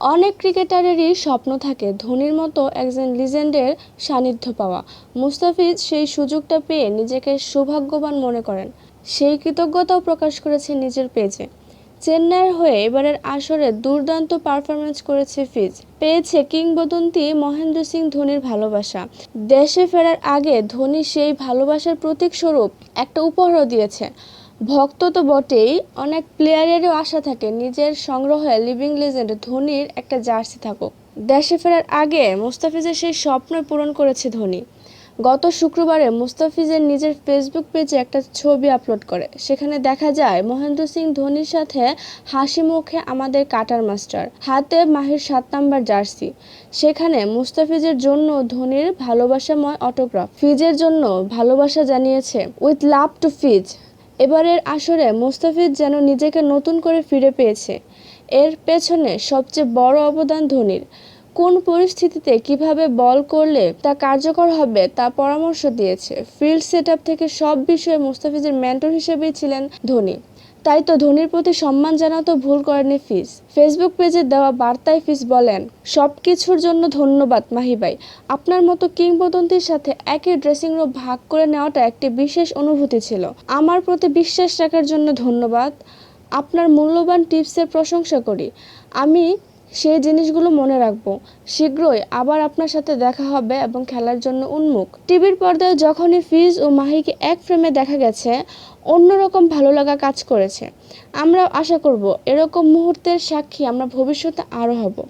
অনেক ক্রিকেটারেরই স্বপ্ন থাকে ধোনির মতো একজন লিজেন্ডের সান্নিধ্য পাওয়া। মুস্তাফিজ সেই সুযোগটা পেয়ে নিজেকে সৌভাগ্যবান মনে করেন। সেই কৃতজ্ঞতাও প্রকাশ করেছে নিজের পেজে চেন্নাইয়ের হয়ে এবারের আসরে দুর্দান্ত পারফরমেন্স করেছে ফিজ। পেয়েছে কিংবদন্তি মহেন্দ্র সিং ধোনির ভালোবাসা। দেশে ফেরার আগে ধোনি সেই ভালোবাসার প্রতীক স্বরূপ একটা উপহারও দিয়েছে। ভক্ত তো বটেই, অনেক প্লেয়ারেরও আশা থাকে নিজের সংগ্রহে লিভিং লেজেন্ড ধোনির একটা জার্সি থাকুক। দেশে ফেরার আগে মুস্তাফিজের সেই স্বপ্ন পূরণ করেছে ধোনি। গত শুক্রবারে মুস্তাফিজের নিজের ফেসবুক পেজে একটা ছবি আপলোড করে। সেখানে দেখা যায়, মহেন্দ্র সিং ধোনির সাথে হাসি মুখে আমাদের কাটার মাস্টার, হাতে মাহির সাত নাম্বার জার্সি সেখানে মুস্তাফিজের জন্য ধোনির ভালোবাসাময় অটোগ্রাফ ফিজের জন্য ভালোবাসা জানিয়েছে উইথ লাভ টু ফিজ এবারের আসরে মুস্তাফিজ যেন নিজেকে নতুন করে ফিরে পেয়েছে। এর পেছনে সবচেয়ে বড় অবদান ধোনির। কোন পরিস্থিতিতে কীভাবে বল করলে তা কার্যকর হবে তা পরামর্শ দিয়েছে। ফিল্ড সেট থেকে সব বিষয়ে মুস্তাফিজের মেন্টর হিসেবেই ছিলেন ধোনি। তাই তো ধোনির প্রতি সম্মান জানাতেও ভুল করেনি ফিজ। ফেসবুক পেজে দেওয়া বার্তায় ফিজ বলেন সব কিছুর জন্য ধন্যবাদ মাহি ভাই। আপনার মতো কিংবদন্তির সাথে একই ড্রেসিং রুম ভাগ করে নেওয়াটা একটি বিশেষ অনুভূতি ছিল। আমার প্রতি বিশ্বাস রাখার জন্য ধন্যবাদ। আপনার মূল্যবান টিপসের প্রশংসা করি। আমি সেই জিনিসগুলো মনে রাখব। শীঘ্রই আবার আপনার সাথে দেখা হবে এবং খেলার জন্য উন্মুখ। টিভির পর্দায় যখনই ফিজ ও মাহিকে এক ফ্রেমে দেখা গেছে, অন্যরকম ভালো লাগা কাজ করেছে। আমরা আশা করব এরকম মুহূর্তের সাক্ষী আমরা ভবিষ্যতে আরও হব।